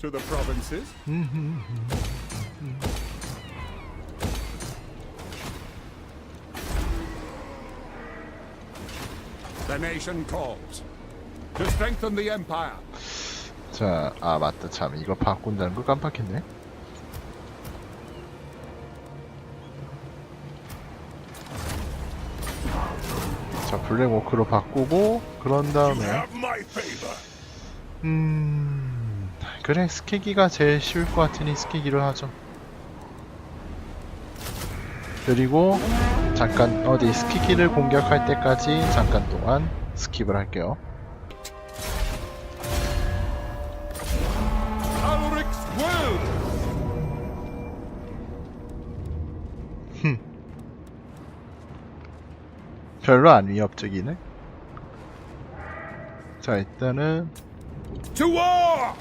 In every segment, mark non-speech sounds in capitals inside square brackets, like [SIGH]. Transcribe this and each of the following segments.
to the provinces. the nation calls to strengthen the empire. 자, 아 맞다 참 이거 바꾼다는 걸 깜빡했네. 자, 블랙워크로 바꾸고 그런 다음에. 음 그래 스케기가 제일 쉬울 것 같으니 스케기를 하죠. 그리고 잠깐 어디 스키기를 공격할 때까지 잠깐 동안 스킵을 할게요. 별로 안 위협적이네. 자 일단은 To war!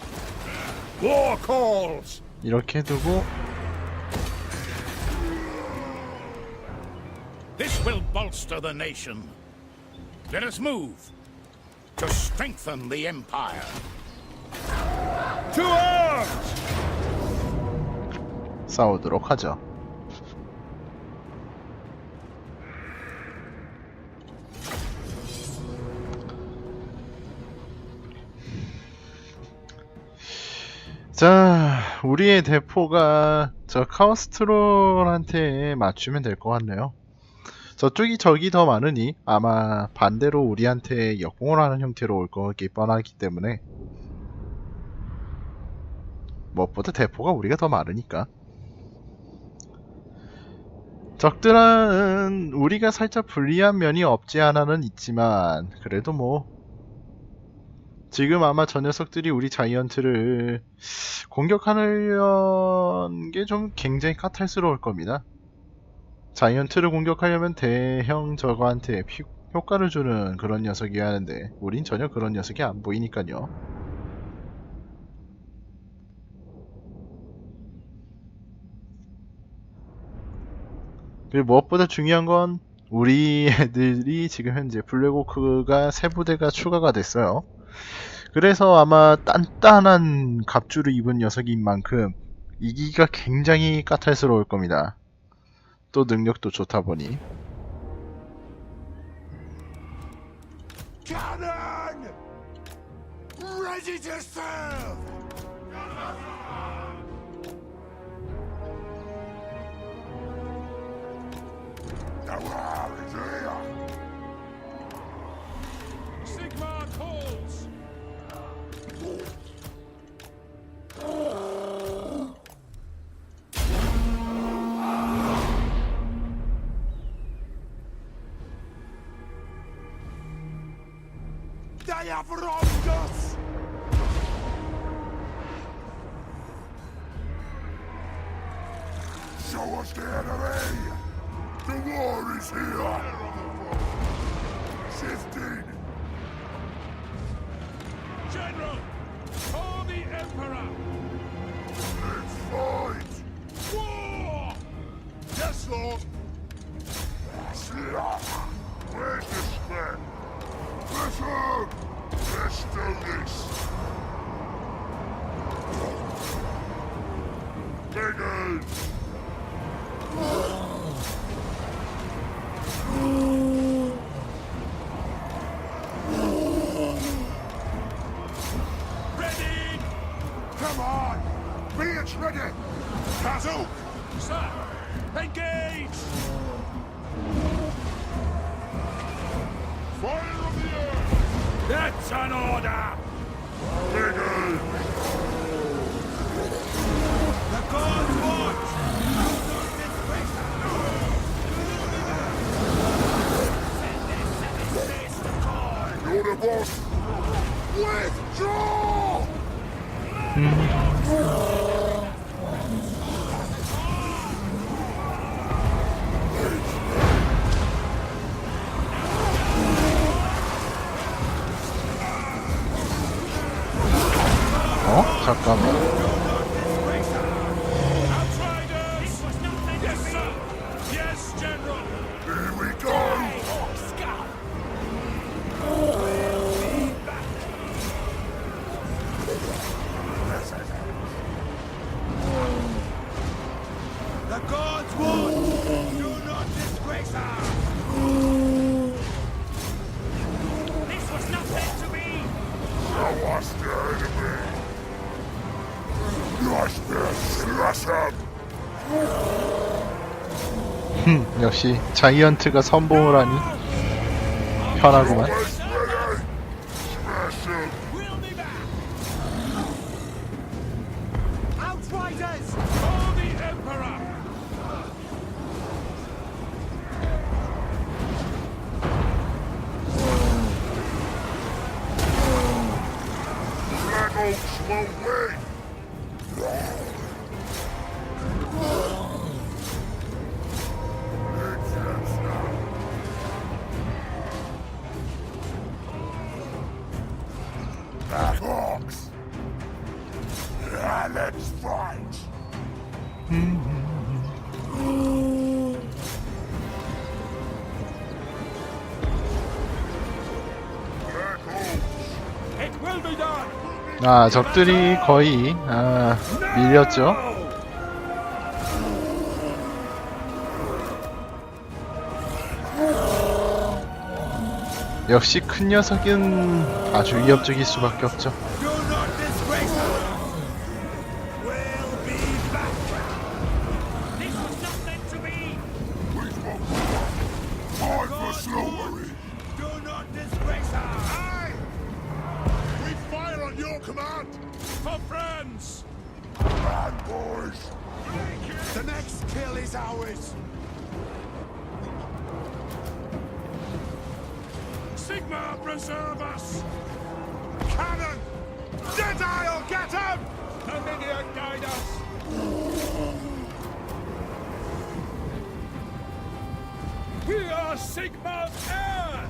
War calls! 이렇게 두고 This will bolster the nation. Let us move to strengthen the empire. To arms! 싸우도록 하죠. 우리의 대포가 저 카오스트롤한테 맞추면 될 것 같네요. 저쪽이 적이 더 많으니 아마 반대로 우리한테 역공을 하는 형태로 올 거기 뻔하기 때문에 무엇보다 대포가 우리가 더 많으니까 적들은 우리가 살짝 불리한 면이 없지 않아는 있지만 그래도 뭐 지금 아마 저 녀석들이 우리 자이언트를 공격하려는 게 좀 굉장히 까탈스러울 겁니다. 자이언트를 공격하려면 대형 저거한테 피- 효과를 주는 그런 녀석이어야 하는데 우린 전혀 그런 녀석이 안 보이니까요. 그리고 무엇보다 중요한 건 우리 애들이 지금 현재 블랙호크가 세 부대가 추가가 됐어요. 그래서 아마 단단한 갑주를 입은 녀석인 만큼 이기가 굉장히 까탈스러울 겁니다. 또 능력도 좋다 보니 They have wronged us! Show us the enemy! The war is here! Shifting! General, call the Emperor. Let's fight! War! Yes, Lord! Where's the spec? Listen! Let's do this! Diggers! Ready, Come on! Earth! That's an order! Nigger! The gods watch! boss. Withdraw! Mm -hmm. 역시 자이언트가 선봉을 하니 편하구만. 아, 적들이 거의 아, 밀렸죠. 역시 큰 녀석은 아주 위협적일 수밖에 없죠. For friends! Bad boys! The next kill is ours! Sigma, preserve us! Cannon! Deadeye'll get him! Numidia, guide us! We are Sigma's heirs!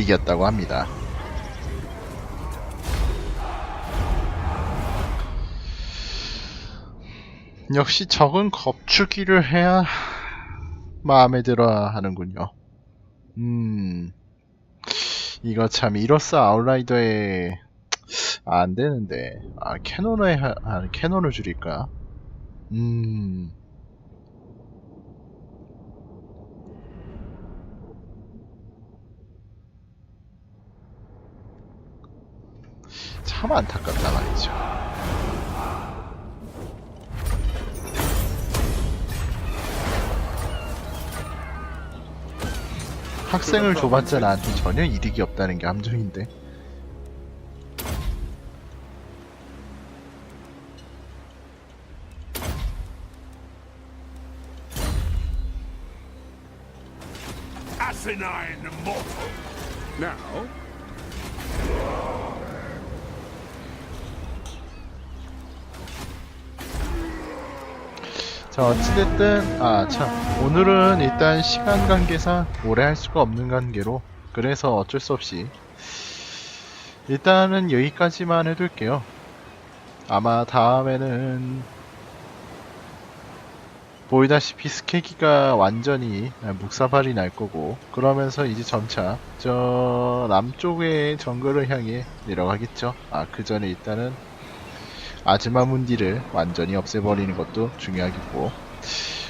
이겼다고 합니다. 역시 적은 겁주기를 해야 마음에 들어 하는군요. 음, 이거 참 이로써 아웃라이더에 아, 안 되는데 아 캐논에 하, 아, 캐논을 줄일까? 음. 참 안타깝다 말이죠. 학생을 줘봤자 나한테 전혀 이득이 없다는 게 함정인데. Asinine mortal! Now, 자 어찌됐든 아 참. 오늘은 일단 시간 관계상 오래 할 수가 없는 관계로 그래서 어쩔 수 없이. 일단은 여기까지만 해둘게요. 아마 다음에는 보이다시피 스케기가 완전히 묵사발이 날 거고 그러면서 이제 점차 저 남쪽의 정글을 향해 내려가겠죠. 아 그 전에 일단은 아즈마 문디를 완전히 없애버리는 것도 중요하겠고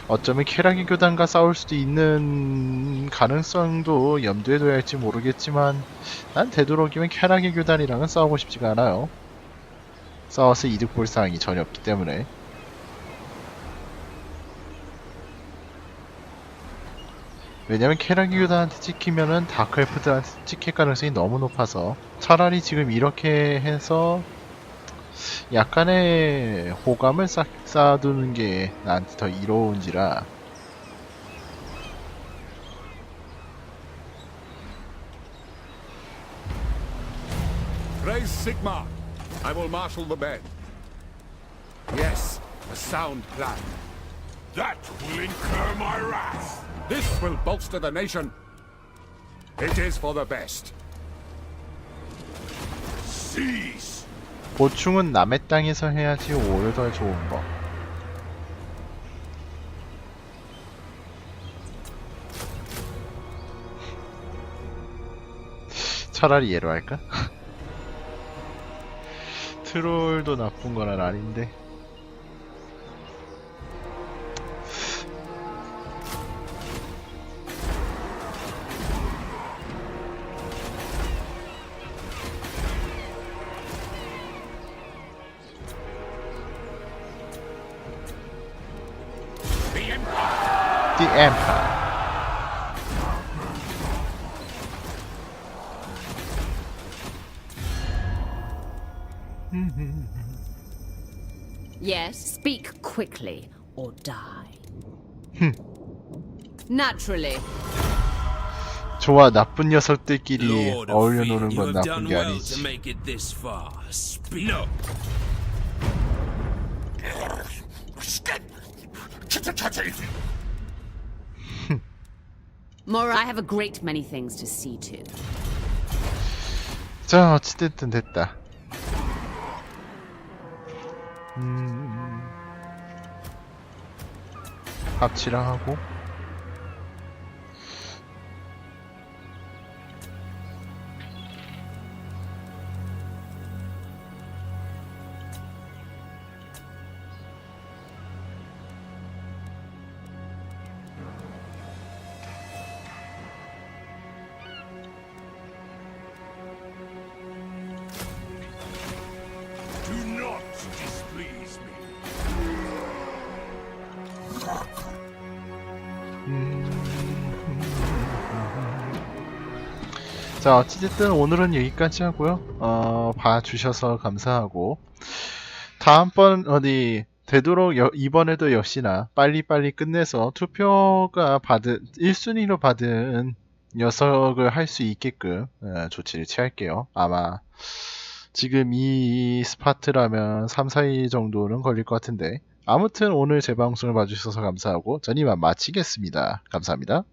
어쩌면 캐라기 교단과 싸울 수도 있는 가능성도 염두에 둬야 할지 모르겠지만 난 되도록이면 캐라기 교단이랑은 싸우고 싶지가 않아요. 싸워서 이득 볼 사항이 전혀 없기 때문에. 왜냐면 캐라기 교단한테 찍히면은 다크엘프들한테 찍힐 가능성이 너무 높아서 차라리 지금 이렇게 해서 약간의 호감을 쌓, 쌓아두는 게 나한테 더 이로운지라 raise Sigma. I will marshal the men. Yes, a sound plan. That will incur my wrath! This will bolster the nation. It is for the best. Seize! 보충은 남의 땅에서 해야지 오히려 더 좋은 거. [LAUGHS] 차라리 얘로 할까? [LAUGHS] 트롤도 나쁜 건 아닌데. Empire. Yes, speak quickly or die. Naturally. 좋아, 나쁜 녀석들끼리 어울려 노는 건 나쁜 게 아니지. make it this far. Speak. No. Mora, I have a great many things to see to. 자, 어찌됐든 됐다. 음... 합치랑 하고 자, 어찌됐든 오늘은 여기까지 하고요. 어, 봐주셔서 감사하고 다음번 어디 되도록 여- 이번에도 역시나 빨리빨리 끝내서 투표가 받은 1순위로 받은 녀석을 할 수 있게끔 어, 조치를 취할게요. 아마 지금 이 스파트라면 3, 4일 정도는 걸릴 것 같은데 아무튼 오늘 제 방송을 봐주셔서 감사하고 전 이만 마치겠습니다. 감사합니다.